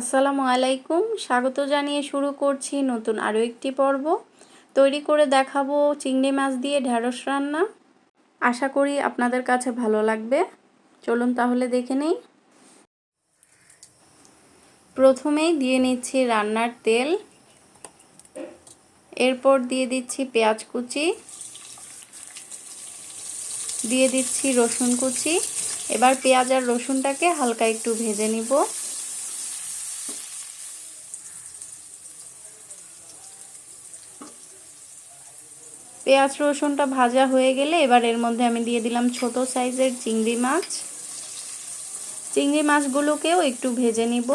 আসসালামু আলাইকুম। স্বাগত জানিয়ে শুরু করছি নতুন আরও একটি পর্ব। তৈরি করে দেখাবো চিংড়ি মাছ দিয়ে ঢ্যাঁড়স রান্না। আশা করি আপনাদের কাছে ভালো লাগবে। চলুন তাহলে দেখে নেই। প্রথমেই দিয়ে নিচ্ছি রান্নার তেল। এরপর দিয়ে দিচ্ছি পেঁয়াজ কুচি। দিয়ে দিচ্ছি রসুন কুচি। এবার পেঁয়াজ আর রসুনটাকে হালকা একটু ভেজে নিব। পেঁয়াজ রসুনটা ভাজা হয়ে গেলে এবার এর মধ্যে আমি দিয়ে দিলাম ছোট সাইজের চিংড়ি মাছ। চিংড়ি মাছগুলোকেও একটু ভেজে নিব।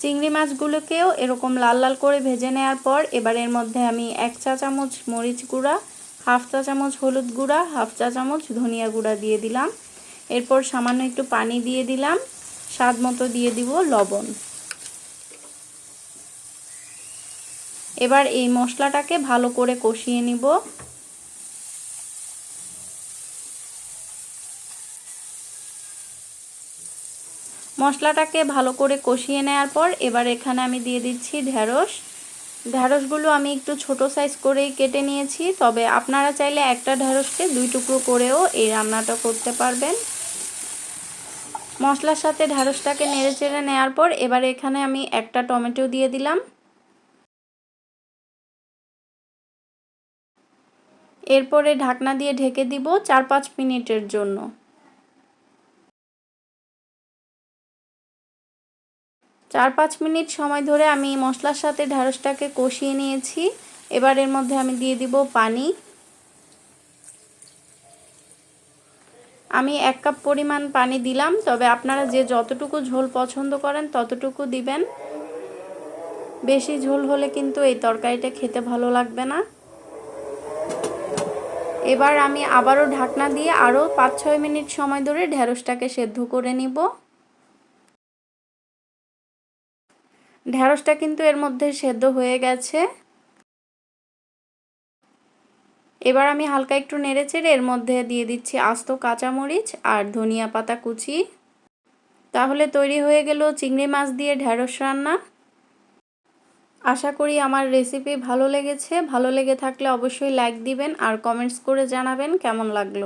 চিংড়ি মাছগুলোকেও এরকম লাল লাল করে ভেজে নেওয়ার পর এবার এর মধ্যে আমি এক চা চামচ মরিচ গুঁড়া, হাফ চা চামচ হলুদ গুঁড়া, হাফ চা চামচ ধনিয়া গুঁড়া দিয়ে দিলাম। এরপর সামান্য একটু পানি দিয়ে দিলাম। স্বাদ মতো দিয়ে দিব লবণ। এবার এই মশলাটাকে ভালো করে কষিয়ে নিব। মশলাটাকে ভালো করে কষিয়ে নেওয়ার পর এবার এখানে আমি দিয়ে দিচ্ছি ঢ্যাঁড়স ঢ্যাঁড়সগুলো আমি একটু ছোট সাইজ করেই কেটে নিয়েছি, তবে আপনারা চাইলে একটা ঢ্যাঁড়সকে দুই টুকরো করেও এই রান্নাটা করতে পারবেন। মশলার সাথে ঢ্যাঁড়সটাকে নেড়ে চেড়ে নেওয়ার পর এবার এখানে আমি একটা টমেটো দিয়ে দিলাম। এরপরে ঢাকনা দিয়ে ঢেকে দিব চার পাঁচ মিনিটের জন্য। চার পাঁচ মিনিট সময় ধরে আমি মশলার সাথে ঢ্যাঁড়সটাকে কষিয়ে নিয়েছি। এবার এর মধ্যে আমি দিয়ে দিব পানি। আমি এক কাপ পরিমাণ পানি দিলাম, তবে আপনারা যে যতটুকু ঝোল পছন্দ করেন ততটুকু দিবেন। বেশি ঝোল হলে কিন্তু এই তরকারিটা খেতে ভালো লাগবে না। এবার আমি আবারও ঢাকনা দিয়ে আরও পাঁচ ছয় মিনিট সময় ধরে ঢ্যাঁড়সটাকে সেদ্ধ করে নিব। ঢ্যাঁড়সটা কিন্তু এর মধ্যে সেদ্ধ হয়ে গেছে। এবার আমি হালকা একটু নেড়ে চেড়ে এর মধ্যে দিয়ে দিচ্ছি আস্ত কাঁচামরিচ আর ধনিয়া পাতা কুচি। তাহলে তৈরি হয়ে গেল চিংড়ি মাছ দিয়ে ঢ্যাঁড়স রান্না। আশা করি আমার রেসিপি ভালো লেগেছে। ভালো লেগে থাকলে অবশ্যই লাইক দিবেন আর কমেন্টস করে জানাবেন কেমন লাগল।